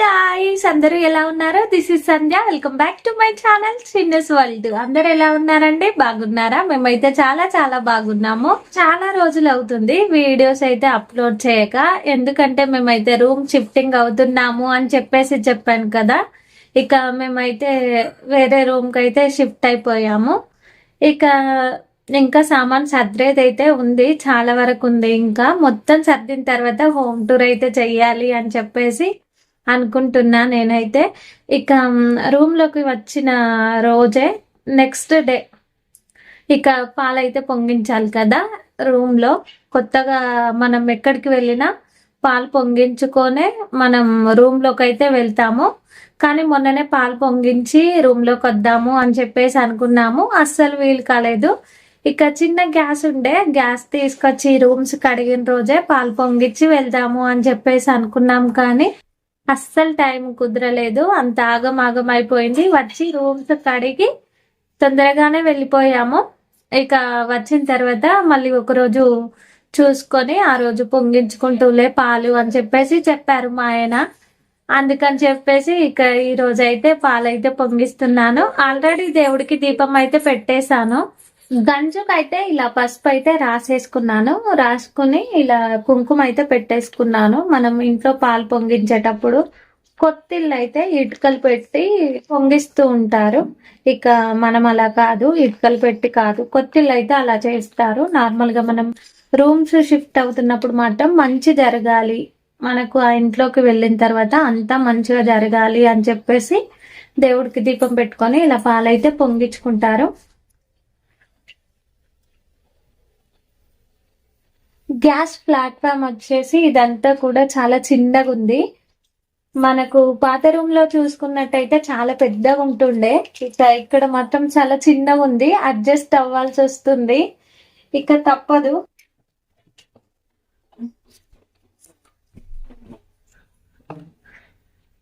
Guys అందరూ ఎలా ఉన్నారో? This is Sandhya welcome back to my channel Chinna's world అందరు ఎలా ఉన్నారండి? బాగున్నారా? మేమైతే చాలా చాలా బాగున్నాము. చాలా రోజులు అవుతుంది వీడియోస్ అయితే అప్లోడ్ చేయక. ఎందుకంటే మేమైతే రూమ్ షిఫ్టింగ్ అవుతున్నాము అని చెప్పేసి చెప్పాను కదా. ఇక మేమైతే వేరే రూమ్కి అయితే షిఫ్ట్ అయిపోయాము. ఇక ఇంకా సామాన్ సర్దేది అయితే ఉంది. చాలా వరకు ఉంది ఇంకా. మొత్తం సర్దిన తర్వాత హోమ్ టూర్ అయితే చెయ్యాలి అని చెప్పేసి అనుకుంటున్నా నేనైతే. ఇక రూమ్లోకి వచ్చిన రోజే నెక్స్ట్ డే ఇక పాలైతే పొంగించాలి కదా రూమ్లో కొత్తగా మనం ఎక్కడికి వెళ్ళినా పాలు పొంగించుకొనే మనం రూమ్లోకి అయితే వెళ్తాము. కానీ మొన్ననే పాలు పొంగించి రూమ్లోకి వద్దాము అని చెప్పేసి అనుకున్నాము. అస్సలు వీలు కాలేదు. ఇక చిన్న గ్యాస్ ఉండే గ్యాస్ తీసుకొచ్చి రూమ్స్ కడిగిన రోజే పాలు పొంగించి వెళ్దాము అని చెప్పేసి అనుకున్నాం కానీ అస్సలు టైం కుదరలేదు. అంత ఆగమాగం అయిపోయింది వచ్చి రూమ్స్ కడిగి తొందరగానే వెళ్ళిపోయాము. ఇక వచ్చిన తర్వాత మళ్ళీ ఒకరోజు చూసుకొని ఆ రోజు పొంగించుకుంటూలే పాలు అని చెప్పేసి చెప్పారు మా ఆయన. అందుకని చెప్పేసి ఇక ఈ రోజైతే పాలైతే పొంగిస్తున్నాను. ఆల్రెడీ దేవుడికి దీపం అయితే పెట్టేశాను. గంజుకైతే ఇలా పసుపు అయితే రాసేసుకున్నాను. రాసుకుని ఇలా కుంకుమ అయితే పెట్టేసుకున్నాను. మనం ఇంట్లో పాలు పొంగించేటప్పుడు కొత్తిళ్ళు అయితే ఇటుకలు పెట్టి పొంగిస్తూ ఉంటారు. ఇక మనం అలా కాదు ఇటుకలు పెట్టి కాదు. కొత్తిళ్ళు అయితే అలా చేస్తారు. నార్మల్గా మనం రూమ్స్ షిఫ్ట్ అవుతున్నప్పుడు మాత్రం మంచి జరగాలి. మనకు ఆ ఇంట్లోకి వెళ్ళిన తర్వాత అంతా మంచిగా జరగాలి అని చెప్పేసి దేవుడికి దీపం పెట్టుకొని ఇలా పాలైతే పొంగించుకుంటారు. గ్యాస్ ప్లాట్ఫామ్ వచ్చేసి ఇదంతా కూడా చాలా చిన్నగా ఉంది. మనకు పాత రూమ్లో చూసుకున్నట్టయితే చాలా పెద్దగా ఉంటుండే. ఇక్కడ మాత్రం చాలా చిన్నగా ఉంది. అడ్జస్ట్ అవ్వాల్సి వస్తుంది. ఇక తప్పదు.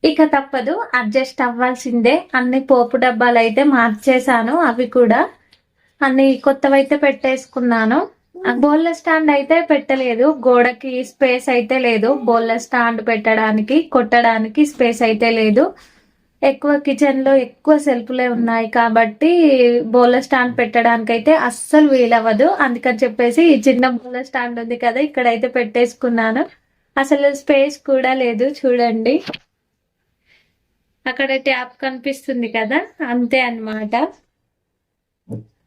ఇక తప్పదు. అడ్జస్ట్ అవ్వాల్సిందే. అన్ని పోపు డబ్బాలు అయితే మార్చేసాను అవి కూడా అన్ని కొత్తవైతే పెట్టేసుకున్నాను. బోల్ల స్టాండ్ అయితే పెట్టలేదు. గోడకి స్పేస్ అయితే లేదు. బోల్ల స్టాండ్ పెట్టడానికి కొట్టడానికి స్పేస్ అయితే లేదు. ఎక్కువ కిచెన్లో ఎక్కువ సెల్ఫ్లే ఉన్నాయి కాబట్టి బోల స్టాండ్ పెట్టడానికి అయితే అస్సలు వీలవ్వదు. అందుకని చెప్పేసి ఈ చిన్న బోల స్టాండ్ ఉంది కదా ఇక్కడైతే పెట్టేసుకున్నాను. అసలు స్పేస్ కూడా లేదు. చూడండి. అక్కడ ట్యాప్ కనిపిస్తుంది కదా అంతే అన్నమాట.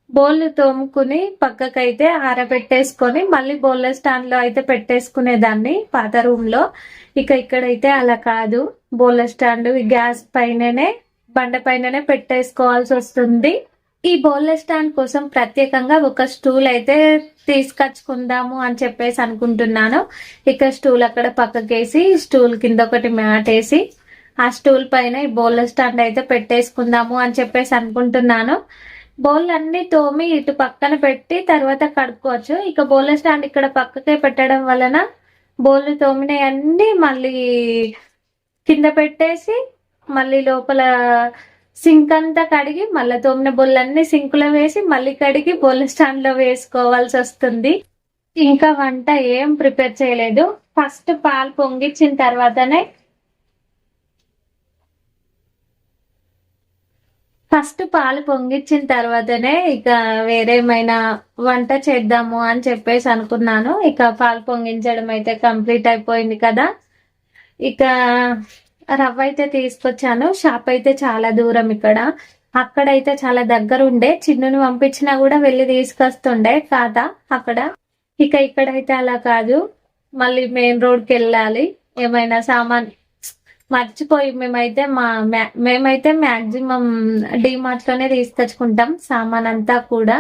బౌల్ తోముకుని పక్కకైతే ఆరబెట్టేసుకొని మళ్ళీ బౌల్ స్టాండ్లో అయితే పెట్టేసుకునేదాన్ని పాత రూమ్లో ఇక ఇక్కడైతే అలా కాదు. బౌల్ స్టాండ్ గ్యాస్ పైననే బండ పైననే పెట్టేసుకోవాల్సి వస్తుంది. ఈ బౌల్ స్టాండ్ కోసం ప్రత్యేకంగా ఒక స్టూల్ అయితే తీసుకొచ్చుకుందాము అని చెప్పేసి అనుకుంటున్నాను. ఇక స్టూల్ అక్కడ పక్కకేసి స్టూల్ కింద ఒకటి మ్యాట్ వేసి ఆ స్టూల్ పైన ఈ బౌల్ స్టాండ్ అయితే పెట్టేసుకుందాము అని చెప్పేసి అనుకుంటున్నాను. బౌల్ అన్ని తోమి ఇటు పక్కన పెట్టి తర్వాత కడుక్కోవచ్చు. ఇక బౌల్ స్టాండ్ ఇక్కడ పక్కకే పెట్టడం వలన బౌల్ తోమినవి అన్ని మళ్ళీ కింద పెట్టేసి మళ్ళీ లోపల సింక్ అంతా కడిగి మళ్ళీ తోమిన బొల్లన్నీ సింకులో వేసి మళ్ళీ కడిగి బొల్ల స్టాండ్లో వేసుకోవాల్సి వస్తుంది. ఇంకా వంట ఏం ప్రిపేర్ చేయలేదు. ఫస్ట్ పాలు పొంగిచ్చిన తర్వాతనే ఫస్ట్ పాలు పొంగిచ్చిన తర్వాతనే ఇక వేరేమైనా వంట చేద్దాము అని చెప్పేసి అనుకున్నాను. ఇక పాలు పొంగించడం అయితే కంప్లీట్ అయిపోయింది కదా. ఇక రవ్వ అయితే తీసుకొచ్చాను. షాప్ అయితే చాలా దూరం ఇక్కడ. అక్కడైతే చాలా దగ్గర ఉండే చిన్నును పంపించినా కూడా వెళ్ళి తీసుకొస్తుండే కాదా అక్కడ. ఇక ఇక్కడైతే అలా కాదు. మళ్ళీ మెయిన్ రోడ్కి వెళ్ళాలి. ఏమైనా సామాన్ మర్చిపోయి మేమైతే మా మేమైతే మాక్సిమం డిమార్ట్లోనే తీసుకొచ్చుకుంటాం సామాన్ అంతా కూడా.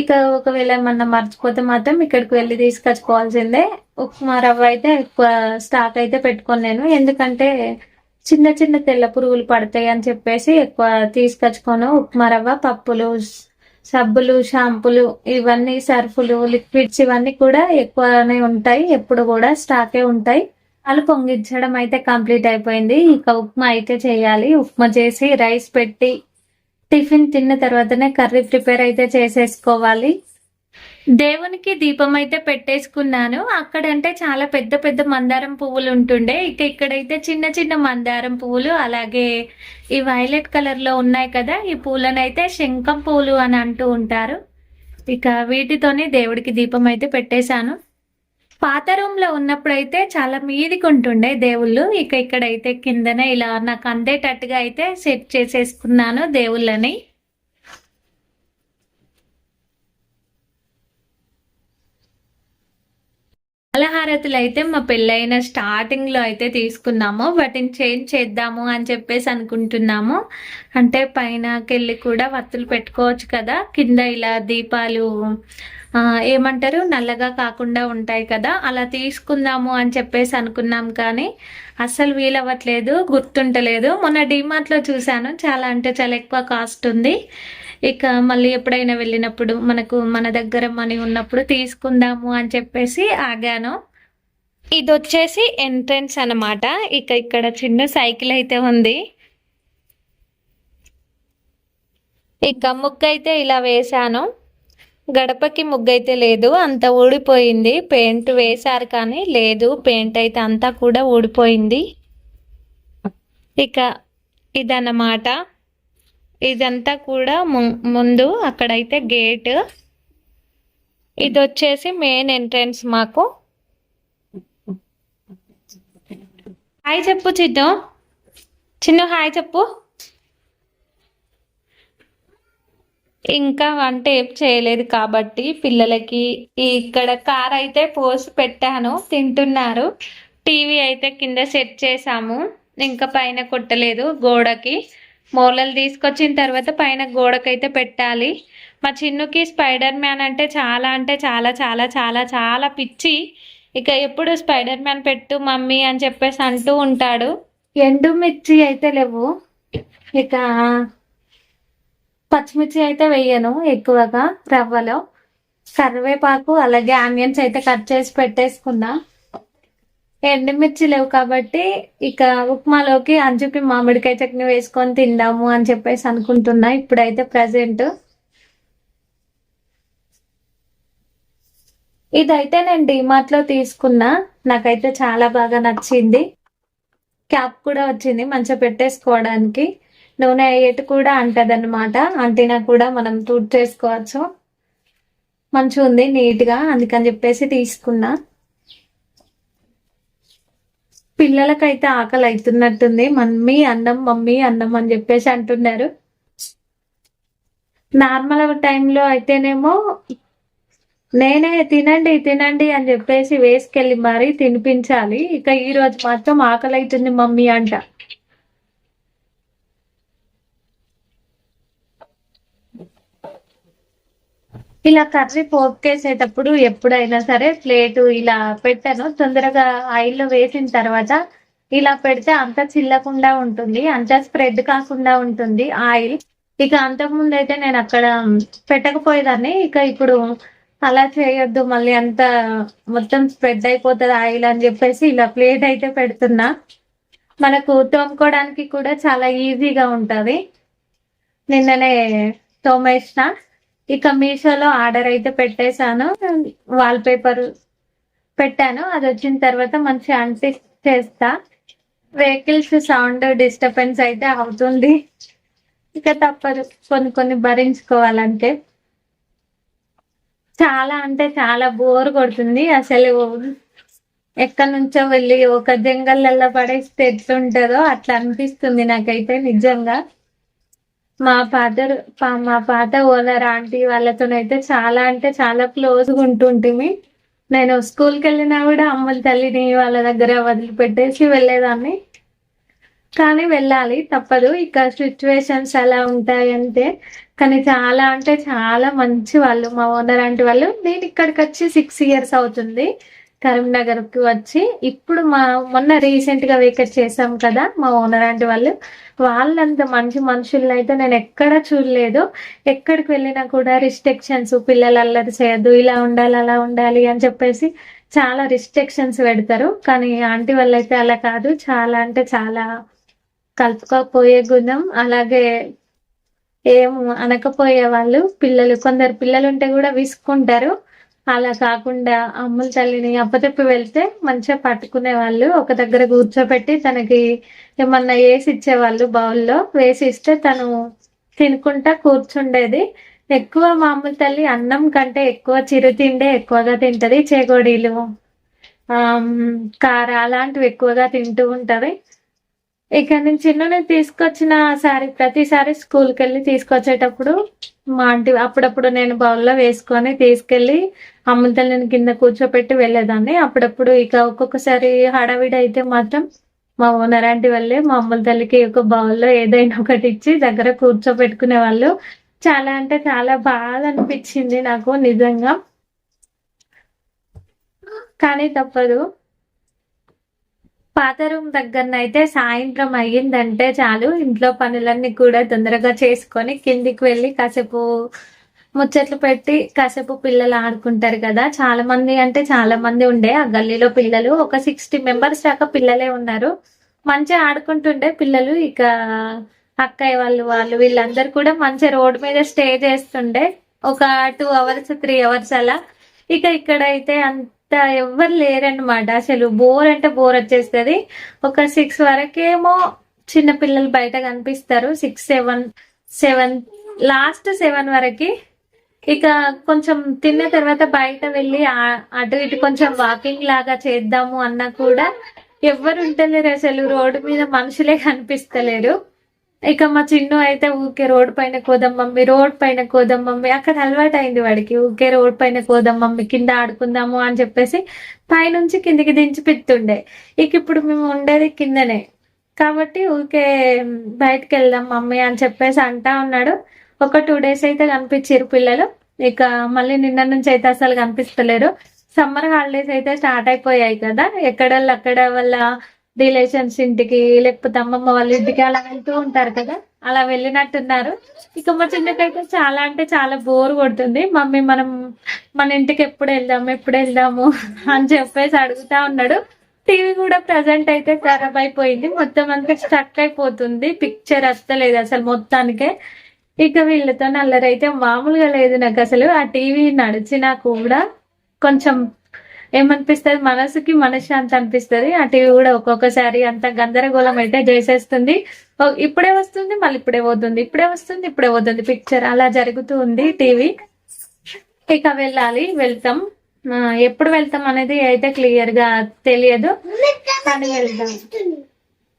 ఇక ఒకవేళ ఏమన్నా మర్చిపోతే మాత్రం ఇక్కడికి వెళ్ళి తీసుకొచ్చుకోవాల్సిందే. ఉప్మా రవ్వ అయితే ఎక్కువ స్టాక్ అయితే పెట్టుకోను నేను. ఎందుకంటే చిన్న చిన్న తెల్ల పురుగులు పడతాయి అని చెప్పేసి ఎక్కువ తీసుకొచ్చుకోను. ఉప్మా రవ్వ పప్పులు సబ్బులు షాంపులు ఇవన్నీ సర్ఫులు లిక్విడ్స్ ఇవన్నీ కూడా ఎక్కువనే ఉంటాయి. ఎప్పుడు కూడా స్టాకే ఉంటాయి. అలా పొంగించడం అయితే కంప్లీట్ అయిపోయింది. ఇక ఉప్మా అయితే చేయాలి. ఉప్మా చేసి రైస్ పెట్టి టిఫిన్ తిన్న తర్వాతనే కర్రీ ప్రిపేర్ అయితే చేసేసుకోవాలి. దేవునికి దీపం అయితే పెట్టేసుకున్నాను. అక్కడంటే చాలా పెద్ద పెద్ద మందారం పువ్వులు ఉంటుండే. ఇక ఇక్కడైతే చిన్న చిన్న మందారం పువ్వులు అలాగే ఈ వైలెట్ కలర్లో ఉన్నాయి కదా ఈ పూలనైతే శంఖం పువ్వులు అని అంటూ ఉంటారు. ఇక వీటితోనే దేవుడికి దీపం అయితే పెట్టేశాను. పాత రూమ్లో ఉన్నప్పుడైతే చాలా మీదికి ఉంటుండే దేవుళ్ళు. ఇక ఇక్కడైతే కిందనే ఇలా నాకు అందేటట్టుగా అయితే సెట్ చేసేసుకున్నాను దేవుళ్ళని. అలహారతులు అయితే మా పెళ్ళైన స్టార్టింగ్లో అయితే తీసుకున్నాము. వాటిని చేంజ్ చేద్దాము అని చెప్పేసి అనుకుంటున్నాము. అంటే పైనకెళ్ళి కూడా వత్తులు పెట్టుకోవచ్చు కదా. కింద ఇలా దీపాలు ఏమంటారు? నల్లగా కాకుండా ఉంటాయి కదా అలా తీసుకుందాము అని చెప్పేసి అనుకున్నాం కానీ అస్సలు వీలవ్వట్లేదు గుర్తుంటలేదు. మొన్న డిమార్ట్లో చూశాను చాలా అంటే చాలా ఎక్కువ కాస్ట్ ఉంది. ఇక మళ్ళీ ఎప్పుడైనా వెళ్ళినప్పుడు మనకు మన దగ్గర మనీ ఉన్నప్పుడు తీసుకుందాము అని చెప్పేసి ఆగాను. ఇది వచ్చేసి ఎంట్రన్స్ అనమాట ఇక ఇక్కడ చిన్న సైకిల్ అయితే ఉంది. ఇక ముగ్గు అయితే ఇలా వేశాను. గడపకి ముగ్గు అయితే లేదు అంత ఊడిపోయింది. పెయింట్ వేశారు కానీ లేదు పెయింట్ అయితే అంతా కూడా ఊడిపోయింది. ఇక ఇదన్నమాట. ఇదంతా కూడా ము- ముందు అక్కడైతే గేట్. ఇది వచ్చేసి మెయిన్ ఎంట్రన్స్ మాకు. హాయ్ చెప్పు చిన్ను చిన్ను హాయ్ చెప్పు. ఇంకా వంట ఏం చేయలేదు కాబట్టి పిల్లలకి ఇక్కడ కార్ అయితే పోసి పెట్టాను. తింటున్నారు. టీవీ అయితే కింద సెట్ చేసాము ఇంకా పైన కొట్టలేదు గోడకి. మూలలు తీసుకొచ్చిన తర్వాత పైన గోడకైతే పెట్టాలి. మా చిన్నుకి స్పైడర్ మ్యాన్ అంటే చాలా అంటే చాలా చాలా చాలా చాలా పిచ్చి. ఇక ఎప్పుడు స్పైడర్ మ్యాన్ పెట్టు మమ్మీ అని చెప్పేసి అంటూ ఉంటాడు. ఎండుమిర్చి అయితే లేవు. ఇక పచ్చిమిర్చి అయితే వేయను ఎక్కువగా రవ్వలో. కరివేపాకు అలాగే ఆనియన్స్ అయితే కట్ చేసి పెట్టేసుకున్నా. ఎండుమిర్చి లేవు కాబట్టి ఇక ఉప్మాలోకి అంచుకి మామిడికాయ చట్నీ వేసుకొని తిందాము అని చెప్పేసి అనుకుంటున్నా ఇప్పుడైతే ప్రజెంట్. ఇదైతే నేను డిమార్ట్లో తీసుకున్నా. నాకైతే చాలా బాగా నచ్చింది. క్యాప్ కూడా వచ్చింది మంచిగా పెట్టేసుకోవడానికి. నూనె అయ్యేటి కూడా అంటదన్నమాట. అంటినా కూడా మనం తూట్ చేసుకోవచ్చు. మంచిగా ఉంది నీట్గా అందుకని చెప్పేసి తీసుకున్నా. పిల్లలకైతే ఆకలి అవుతున్నట్టుంది మమ్మీ అన్నం మమ్మీ అన్నం అని చెప్పేసి అంటున్నారు. నార్మల్ టైంలో అయితేనేమో నేనే తినండి తినండి అని చెప్పేసి వేసుకెళ్ళి మరీ తినిపించాలి. ఇక ఈ రోజు మాత్రం ఆకలి అవుతుంది మమ్మీ అంట. ఇలా కర్రీ పోపుకేసేటప్పుడు ఎప్పుడైనా సరే ప్లేటు ఇలా పెట్టాను. తొందరగా ఆయిల్లో వేసిన తర్వాత ఇలా పెడితే అంత చిల్లకుండా ఉంటుంది. అంత స్ప్రెడ్ కాకుండా ఉంటుంది ఆయిల్. ఇక అంతకుముందు అయితే నేను అక్కడ పెట్టకపోయేదాన్ని. ఇక ఇప్పుడు అలా చేయొద్దు. మళ్ళీ అంత మొత్తం స్ప్రెడ్ అయిపోతుంది ఆయిల్ అని చెప్పేసి ఇలా ప్లేట్ అయితే పెడుతున్నా. మనకు తోముకోవడానికి కూడా చాలా ఈజీగా ఉంటది. నిన్ననే తోమేసిన. ఇక మీషోలో ఆర్డర్ అయితే పెట్టేశాను. వాల్ పేపర్ పెట్టాను. అది వచ్చిన తర్వాత మంచి అంటి చేస్తా. వెహికల్స్ సౌండ్ డిస్టర్బెన్స్ అయితే అవుతుంది. ఇక తప్పదు. కొన్ని కొన్ని భరించుకోవాలంటే. చాలా అంటే చాలా బోర్ కొడుతుంది. అసలు ఎక్కడి నుంచో వెళ్ళి ఒక జంగల్లో పడేస్తే ఎట్లుంటుందో అట్లా అనిపిస్తుంది నాకైతే నిజంగా. మా ఫాదర్ మా పాత ఓనర్ ఆంటీ వాళ్ళతోనైతే చాలా అంటే చాలా క్లోజ్గా ఉంటుంటిమి. నేను స్కూల్కి వెళ్ళినా కూడా అమ్మల తల్లిని వాళ్ళ దగ్గర వదిలిపెట్టేసి వెళ్ళేదాన్ని. కానీ వెళ్ళాలి తప్పదు. ఇక సిచ్యువేషన్స్ అలా ఉంటాయి అంతే కానీ చాలా అంటే చాలా మంచి వాళ్ళు. మా ఓనర్ ఆంటీ వాళ్ళు నేను ఇక్కడికి వచ్చి సిక్స్ ఇయర్స్ అవుతుంది. కరీంనగర్కు వచ్చి ఇప్పుడు మా మొన్న రీసెంట్గా వేకెట్ చేసాం కదా మా ఓనర్ అంటే వాళ్ళు. వాళ్ళంత మంచి మనుషుల్ని అయితే నేను ఎక్కడ చూడలేదు. ఎక్కడికి వెళ్ళినా కూడా రిస్ట్రిక్షన్స్ పిల్లలు అల్లరి చేయొద్దు ఇలా ఉండాలి అలా ఉండాలి అని చెప్పేసి చాలా రిస్ట్రిక్షన్స్ పెడతారు. కానీ ఆంటీ వాళ్ళైతే అలా కాదు. చాలా అంటే చాలా కలుపుకోపోయే గుణం. అలాగే ఏం అనకపోయే వాళ్ళు పిల్లలు కొందరు పిల్లలు ఉంటే కూడా విసుక్కుంటారు. అలా కాకుండా అమ్ముల తల్లిని అప్పచెప్పి వెళ్తే మంచిగా పట్టుకునే వాళ్ళు ఒక దగ్గర కూర్చోబెట్టి తనకి ఏమన్నా వేసి ఇచ్చేవాళ్ళు బౌల్లో. వేసి ఇస్తే తను తినుకుంటా కూర్చుండేది. ఎక్కువ మామూలు తల్లి అన్నం కంటే ఎక్కువ చిరుతిండే ఎక్కువగా తింటది చేగోడీలు కార అలాంటివి ఎక్కువగా తింటూ ఉంటది. ఇక నేను చిన్న తీసుకొచ్చిన సారీ ప్రతిసారి స్కూల్కి వెళ్ళి తీసుకొచ్చేటప్పుడు మా ఆంటీ అప్పుడప్పుడు నేను బౌల్లో వేసుకొని తీసుకెళ్ళి అమ్ముల తల్లిని కింద కూర్చోపెట్టి వెళ్ళేదాన్ని. అప్పుడప్పుడు ఇక ఒక్కొక్కసారి హడావిడి అయితే మాత్రం మా ఓనర్ ఆంటీ వాళ్ళే మా అమ్మల తల్లికి ఒక బౌల్లో ఏదైనా ఒకటి ఇచ్చి దగ్గర కూర్చోపెట్టుకునే వాళ్ళు. చాలా అంటే చాలా బాధ అనిపించింది నాకు నిజంగా. కానీ తప్పదు. పాత రూమ్ దగ్గరనైతే సాయంత్రం అయ్యిందంటే చాలు. ఇంట్లో పనులన్నీ కూడా తొందరగా చేసుకొని కిందికి వెళ్ళి కాసేపు ముచ్చట్లు పెట్టి కాసేపు పిల్లలు ఆడుకుంటారు కదా. చాలా మంది అంటే చాలా మంది ఉండే ఆ గల్లీలో పిల్లలు. ఒక సిక్స్టీ మెంబర్స్ దాకా పిల్లలే ఉన్నారు. మంచిగా ఆడుకుంటుండే పిల్లలు. ఇక అక్కయ్య వాళ్ళు వాళ్ళు వీళ్ళందరూ కూడా మంచిగా రోడ్ మీద స్టే చేస్తుండే. ఒక టూ అవర్స్ త్రీ అవర్స్ అలా. ఇక ఇక్కడైతే అంత ఎవ్వరు లేరన్నమాట. అసలు బోర్ అంటే బోర్ వచ్చేస్తుంది. ఒక సిక్స్ వరకేమో చిన్న పిల్లలు బయట కనిపిస్తారు. Six seven seven last seven వరకి ఇక కొంచెం తిన్న తర్వాత బయట వెళ్ళి అటు ఇటు కొంచెం వాకింగ్ లాగా చేద్దాము అన్నా కూడా ఎవ్వరు ఉంటలేరు అసలు. రోడ్డు మీద మనుషులే కనిపిస్తలేరు. ఇక మా చిన్ను అయితే ఊకే రోడ్ పైన కోదాం మమ్మీ రోడ్ పైన కోదాం మమ్మీ. అక్కడ అలవాటు అయింది వాడికి. ఊకే రోడ్ పైన కోదాం మమ్మీ కింద ఆడుకుందాము అని చెప్పేసి పైనుంచి కిందికి దించి పెట్టుండే. ఇక ఇప్పుడు మేము ఉండేది కిందనే. కాబట్టి ఊకే బయటకు వెళ్దాం మమ్మీ అని చెప్పేసి అంటా ఉన్నాడు. ఒక టూ డేస్ అయితే కనిపించారు పిల్లలు. ఇక మళ్ళీ నిన్న నుంచి అయితే అసలు కనిపిస్తలేరు. సమ్మర్ హాలిడేస్ అయితే స్టార్ట్ అయిపోయాయి కదా. ఎక్కడ అక్కడ వాళ్ళ రిలేషన్స్ ఇంటికి లేకపోతే అమ్మమ్మ వాళ్ళ ఇంటికి అలా వెళ్తూ ఉంటారు కదా? అలా వెళ్ళినట్టున్నారు. ఇక మా చిన్నకైతే చాలా అంటే చాలా బోర్ కొడుతుంది. మమ్మీ మనం మన ఇంటికి ఎప్పుడు వెళ్దాము ఎప్పుడు వెళ్దాము? అని చెప్పేసి అడుగుతా ఉన్నాడు. టీవీ కూడా ప్రజెంట్ అయితే ఖరాబ్ అయిపోయింది. మొత్తం అంతా స్టక్ అయిపోతుంది. పిక్చర్ వస్తలేదు అసలు మొత్తానికే. ఇక వీళ్ళతో నల్లరైతే మామూలుగా లేదు నాకు అసలు. ఆ టీవీ నడిచినా కూడా కొంచెం ఏమనిపిస్తుంది? మనసుకి మనశ్శాంతి అనిపిస్తుంది. ఆ టీవీ కూడా ఒక్కొక్కసారి అంత గందరగోళం అయితే చేసేస్తుంది. ఇప్పుడే వస్తుంది మళ్ళీ ఇప్పుడే పోతుంది. ఇప్పుడే వస్తుంది ఇప్పుడే పోతుంది. పిక్చర్ అలా జరుగుతూ ఉంది టీవీ. ఇక వెళ్ళాలి వెళ్తాం. ఎప్పుడు వెళ్తాం అనేది అయితే క్లియర్గా తెలియదు. కానీ వెళ్దాం.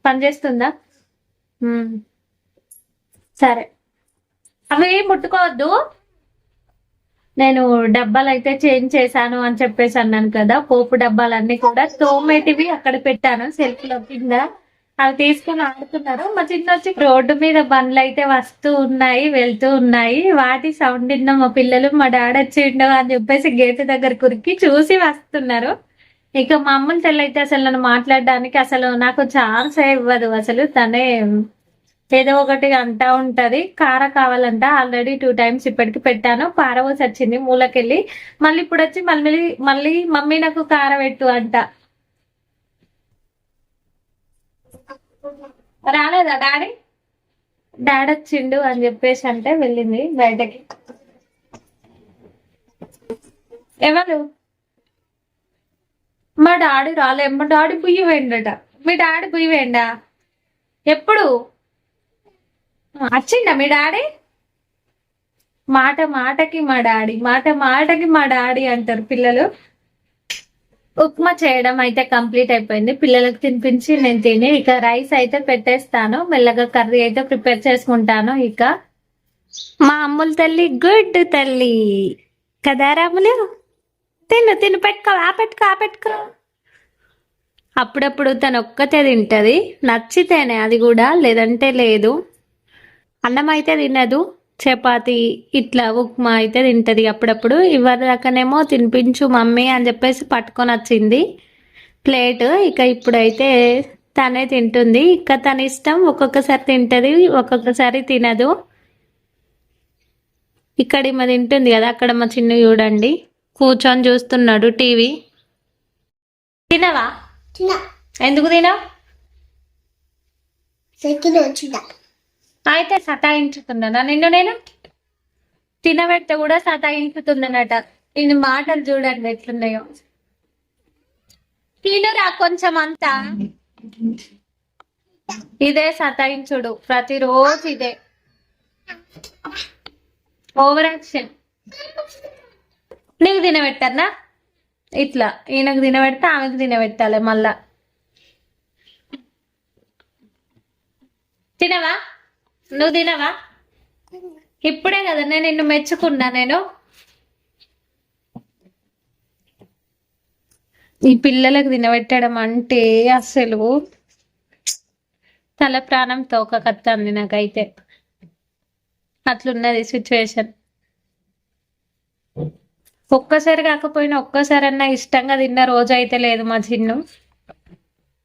పని చేస్తుందా? ఉమ్. సరే. అవి ముట్టుకోవద్దు. నేను డబ్బాలు అయితే చేంజ్ చేశాను అని చెప్పేసి అన్నాను కదా పోపు డబ్బాలన్నీ కూడా తోమేటివి అక్కడ పెట్టాను సెల్ఫ్లో కింద. అవి తీసుకొని ఆడుతున్నారు. మా చిన్న వచ్చి రోడ్డు మీద బండ్లు అయితే వస్తూ ఉన్నాయి వెళ్తూ ఉన్నాయి. వాటి సౌండ్ విన్న మా పిల్లలు మా డాడీ వచ్చిండు అని చెప్పేసి గేట్ దగ్గర కురికి చూసి వస్తున్నారు. ఇక మా అమ్మని తెల్ల అయితే అసలు నన్ను మాట్లాడడానికి అసలు నాకు ఛాన్స్ ఇవ్వదు అసలు. తనే ఏదో ఒకటి అంటా ఉంటది. కార కావాలంట. ఆల్రెడీ టూ టైమ్స్ ఇప్పటికి పెట్టాను. పారవోసి వచ్చింది. మూలకెళ్ళి మళ్ళీ ఇప్పుడు వచ్చి మళ్ళీ మళ్ళీ మమ్మీ నాకు కార పెట్టు అంట. రాలేదా డాడీ? డాడీ వచ్చిండు అని చెప్పేసి అంటే వెళ్ళింది బయటకి. ఎవరు? మా డాడీ రాలే. మా డాడీ బుయ్యి వేయండట. మీ డాడీ బుయ్యి వేయండా? ఎప్పుడు? వచ్చిండా మీ డాడీ? మాట మాటకి మా డాడీ మాట మాటకి మా డాడీ అంటారు పిల్లలు. ఉప్మా చేయడం అయితే కంప్లీట్ అయిపోయింది. పిల్లలకు తినిపించి నేను తిని ఇక రైస్ అయితే పెట్టేస్తాను. మెల్లగా కర్రీ అయితే ప్రిపేర్ చేసుకుంటాను ఇక. మా అమ్ముల తల్లి గుడ్ తల్లి. కదా రాములు? తిను తిను పెట్టుకో ఆ పెట్టుకో ఆ పెట్టుకో. అప్పుడప్పుడు తను ఒక్కతే తింటది. నచ్చితేనే అది కూడా లేదంటే లేదు. అన్నం అయితే తినదు చపాతి ఇట్లా ఉప్మా అయితే తింటది. అప్పుడప్పుడు ఇవ్వరు దాకానేమో తినిపించు మమ్మీ అని చెప్పేసి పట్టుకొని వచ్చింది. ప్లేట్ ఇక ఇప్పుడైతే తనే తింటుంది. ఇక తన ఇష్టం ఒక్కొక్కసారి తింటది ఒక్కొక్కసారి తినదు. ఇక్కడ ఈమె తింటుంది కదా అక్కడ మా చిన్న చూడండి. కూర్చొని చూస్తున్నాడు టీవీ. తినవా? ఎందుకు తినవు? అయితే సతాయించుతున్నానా నిన్ను నేను తినబెడితే కూడా సతాయించుతున్నానట నేను మాటలు చూడండి ఎట్లున్నాయో. తినరా కొంచెం అంతా? ఇదే సతాయించుడు. ప్రతిరోజు ఇదే. Over action. నీకు తినబెట్టారా ఇట్లా. ఈయనకు తినబెడితే ఆమెకు తినబెట్టాలి మళ్ళా. తినవా? నువ్వు తినవా? ఇప్పుడే కదా నేను నిన్ను మెచ్చుకున్నా నేను. ఈ పిల్లలకు తినబెట్టడం అంటే అసలు తల ప్రాణం తోక కత్తంది నాకైతే. అట్లున్నది సిచ్యువేషన్ ఒక్కసారి కాకపోయినా ఒక్కసారన్నా ఇష్టంగా తిన్న రోజు అయితే లేదు మా చిన్ను.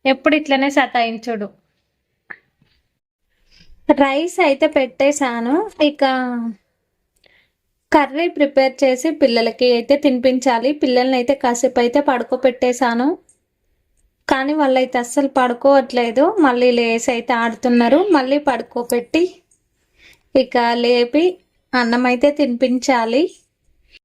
ఎప్పుడు ఇట్లనే సతాయించుడు. రైస్ అయితే పెట్టేశాను. ఇక కర్రీ ప్రిపేర్ చేసి పిల్లలకి అయితే తినిపించాలి. పిల్లల్ని అయితే కాసేపు అయితే పడుకోబెట్టేశాను. కానీ వాళ్ళైతే అస్సలు పడుకోవట్లేదు. మళ్ళీ లేసి అయితే ఆడుతున్నారు. మళ్ళీ పడుకోబెట్టి ఇక లేపి అన్నం అయితే తినిపించాలి.